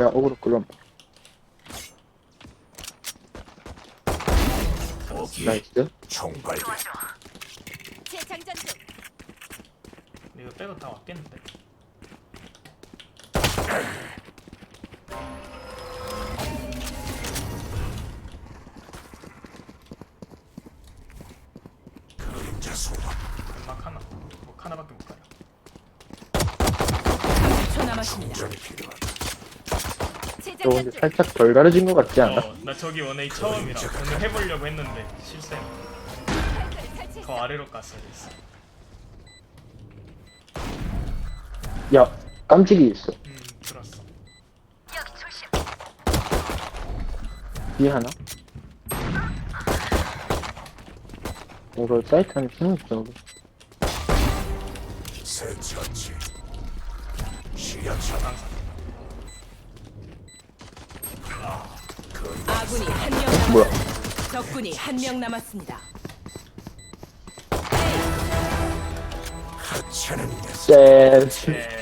야, 어그로 끌어. 나이스. 총발견. 재장전 중. 근데 이거 백업 다 왔겠는데? 그림자 소환. 연막 하나 뭐 하나밖에 못 가요 30초 남았습니다. 전이 필요하다. 저 근데 중. 살짝 덜 다르진 것 같지 않아? 어, 나 저기 원웨이 처음이라 오늘 해보려고 했는데 실세. 더 아래로 갔어야 됐어 야, 깜찍이 있어. 음 들었어 뒤에 하나? 이거 사이트 안에 숨어 있어. 새 처치. 시야 차단. 아군이 한 명 남았습니다. 뭐야? 적군이 한 명 남았습니다. 쎄. 예